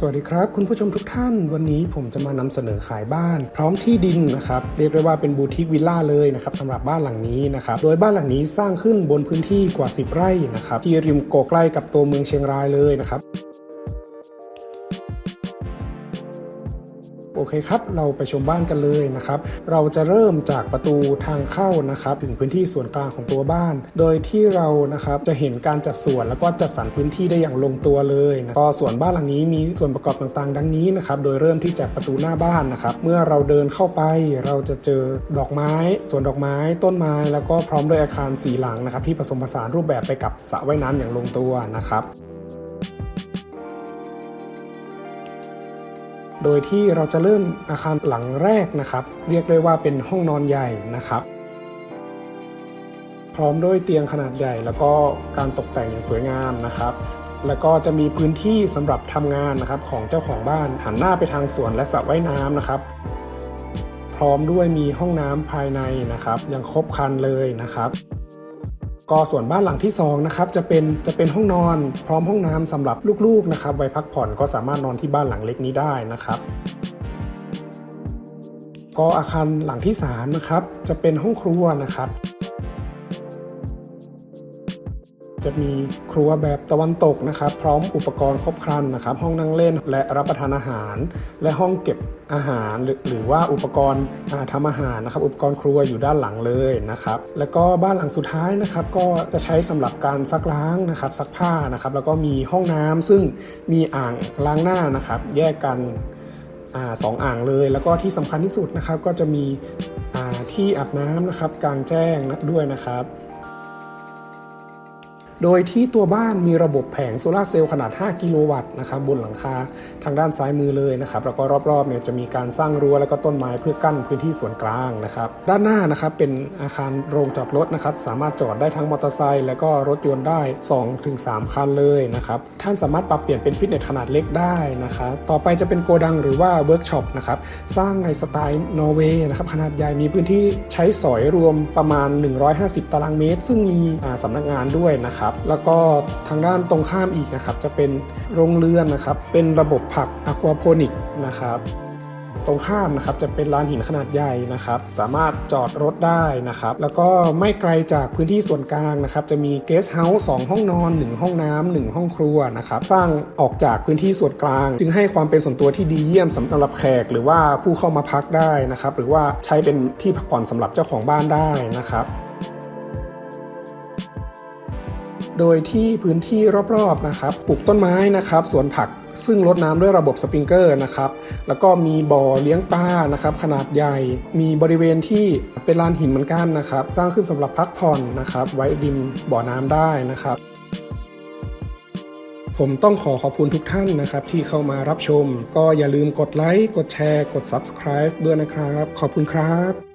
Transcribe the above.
สวัสดีครับ คุณผู้ชมทุกท่าน วันนี้ผมจะมานำเสนอขายบ้าน พร้อมที่ดินนะครับเรียกได้ว่าเป็นบูติกวิลล่าเลยนะครับสำหรับบ้านหลังนี้นะครับโดยบ้านหลังนี้สร้างขึ้นบนพื้นที่กว่า 10 ไร่นะครับที่ริมโกใกล้กับตัวเมืองเชียงรายเลยนะครับ เคครับ เราไปชมบ้านกันเลยนะครับ เราจะเริ่มจากประตูทางเข้านะครับ ถึงพื้นที่ส่วนกลางของตัวบ้าน โดยที่เรานะครับจะเห็นการจัดส่วนแล้วก็จัดสรรพื้นที่ได้อย่างลงตัวเลยนะก็ส่วนบ้านหลังนี้มีส่วนประกอบต่างๆ ดังนี้นะครับ โดยเริ่มที่จากประตูหน้าบ้านนะครับ เมื่อเราเดินเข้าไปเราจะเจอดอกไม้สวนดอกไม้ต้นไม้ แล้วก็พร้อมด้วยอาคารสีหลังนะครับ ที่ผสมผสานรูปแบบไปกับสระว่ายน้ำอย่างลงตัวนะครับ โดยที่เราจะเริ่มอาคารหลังแรกนะครับ เรียกได้ว่าเป็นห้องนอนใหญ่นะครับ พร้อมด้วยเตียงขนาดใหญ่ แล้วก็การตกแต่งอย่างสวยงามนะครับ แล้วก็จะมีพื้นที่สำหรับทำงานนะครับของเจ้าของบ้านหันหน้าไปทางสวนและสระว่ายน้ำนะครับ พร้อมด้วยมีห้องน้ำภายในนะครับ ยังครบครันเลยนะครับ ก็ส่วนบ้านหลังที่2นะครับจะเป็นจะเป็นห้องนอนพร้อมห้องน้ำสำหรับลูกๆนะครับไว้พักผ่อนก็สามารถนอนที่บ้านหลังเล็กนี้ได้นะครับก็อาคารหลังที่3นะครับจะเป็นห้องครัวนะครับ จะมีครัวแบบตะวันตกนะครับ พร้อมอุปกรณ์ครบครันนะครับ ห้องนั่งเล่นและรับประทานอาหาร และห้องเก็บอาหารหรือหรือว่าอุปกรณ์อ่าทำอาหารนะครับ อุปกรณ์ครัวอยู่ด้านหลังเลยนะครับ แล้วก็บ้านหลังสุดท้ายนะครับ ก็จะใช้สำหรับการซักล้างนะครับ ซักผ้านะครับ แล้วก็มีห้องน้ำซึ่งมีอ่างล้างหน้านะครับ แยกกันอสองอ่างเลย แล้วก็ที่สำคัญที่สุดนะครับ ก็จะมีที่อาบน้ำนะครับกลางแจ้งด้วยนะครับ โดยที่ตัวบ้านมีระบบแผงโซลาร์เซลล์ขนาด 5 กิโลวัตต์นะครับบนหลังคาทางด้านซ้ายมือเลยนะครับแล้วก็รอบๆเนี่ยจะมีการสร้างรั้วแล้วก็ต้นไม้เพื่อกั้นพื้นที่ส่วนกลางนะครับด้านหน้านะครับเป็นอาคารโรงจอดรถนะครับสามารถจอดได้ทั้งมอเตอร์ไซค์แล้วก็รถยนต์ได้ 2-3 คันเลยนะครับท่านสามารถปรับเปลี่ยนเป็นฟิตเนสขนาดเล็กได้นะครับต่อไปจะเป็นโกดังหรือว่าเวิร์กช็อปนะครับสร้างในสไตล์นอร์เวย์นะครับขนาดใหญ่มีพื้นที่ใช้สอยรวมประมาณ 150 ตารางเมตร ซึ่งมีสำนักงานด้วยนะครับแล้วก็ทางด้านตรงข้ามอีกนะครับ จะเป็นโรงเรือนนะครับ เป็นระบบผักอะควาโพนิกนะครับตรงข้ามนะครับจะเป็นลานหินขนาดใหญ่นะครับ สามารถจอดรถได้นะครับ แล้วก็ไม่ไกลจากพื้นที่ส่วนกลางนะครับ จะมีเกสเฮาส์สองห้องนอน 1 ห้องน้ำหนึ่งห้องครัวนะครับ สร้างออกจากพื้นที่ส่วนกลาง จึงให้ความเป็นส่วนตัวที่ดีเยี่ยมสำหรับแขก หรือว่าผู้เข้ามาพักได้นะครับ หรือว่าใช้เป็นที่พักผ่อนสำหรับเจ้าของบ้านได้นะครับ โดยที่พื้นที่รอบๆนะครับปลูกต้นไม้นะครับสวนผักซึ่งรดน้ำด้วยระบบสปริงเกอร์นะครับ แล้วก็มีบ่อเลี้ยงปลานะครับ ขนาดใหญ่ มีบริเวณที่เป็นลานหินเหมือนกันนะครับ สร้างขึ้นสำหรับพักผ่อนนะครับ ไว้ดิมบ่อน้ำได้นะครับ ผมต้องขอขอบคุณทุกท่านนะครับ ที่เข้ามารับชม ก็อย่าลืมกดไลค์ กดแชร์ กด Subscribe ด้วยนะครับ ขอบคุณครับ